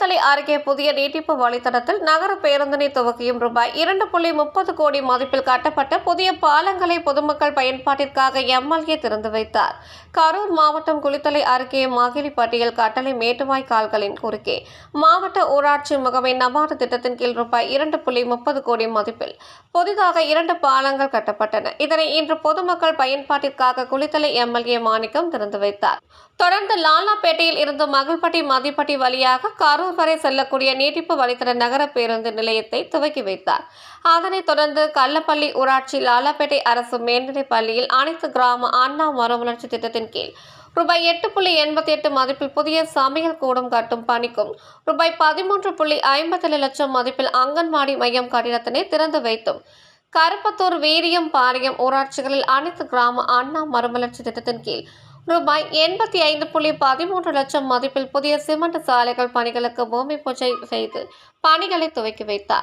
அருகே புதிய நீட்டிப்பு வழித்தடத்தில் நகர பேருந்தினை துவக்கியும் ரூபாய் இரண்டு புள்ளி முப்பது கோடி மதிப்பில் கட்டப்பட்ட புதிய பாலங்களை பொதுமக்கள் பயன்பாட்டிற்காக எம்எல்ஏ திறந்து வைத்தார். கரூர் மாவட்டம் குளித்தலை அருகே மகிழிப்பட்டியில் கட்டளை மேட்டுவாய் கால்களின் குறுக்கே. மாவட்ட ஊராட்சி முகமை நபார்டு திட்டத்தின் கீழ் ரூபாய் இரண்டு புள்ளி முப்பது கோடி மதிப்பில் புதிதாக இரண்டு பாலங்கள் கட்டப்பட்டன. இதனை இன்று பொதுமக்கள் பயன்பாட்டிற்காக குளித்தலை எம்எல்ஏ மாணிக்கம் திறந்து வைத்தார். தொடர்ந்து லாலாப்பேட்டையில் இருந்து மகிழ்பட்டி மதிப்பட்டி வழியாக கரூர் வரை செல்லக்கூடிய நீட்டிப்பு வழித்தட நகர பேருந்து நிலையத்தை துவக்கி வைத்தார். அதனைத் தொடர்ந்து கள்ளப்பள்ளி ஊராட்சி லாலாப்பேட்டை அரசு மேல்நிலைப் பள்ளியில் அனைத்து கிராம அண்ணா மறுமலர்ச்சி திட்டத்தின் கீழ் ரூபாய் எட்டு புள்ளி எண்பத்தி எட்டு மதிப்பில் புதிய சமையல் கூடம் கட்டும் பணிக்கும் ரூபாய் பதிமூன்று புள்ளி ஐம்பத்தேழு லட்சம் மதிப்பில் அங்கன்வாடி மையம் கட்டிடத்தினை திறந்து வைத்தும் கருப்பத்தூர் வீரியம் பாளையம் ஊராட்சிகளில் அனைத்து கிராம அண்ணா மறுமலர்ச்சி திட்டத்தின் கீழ் ரூபாய் எண்பத்தி ஐந்து புள்ளி பதிமூன்று லட்சம் மதிப்பில் புதிய சிமெண்ட் சாலைகள் பணிகளுக்கு பூமி பூஜை செய்து பணிகளை துவக்கி வைத்தார்.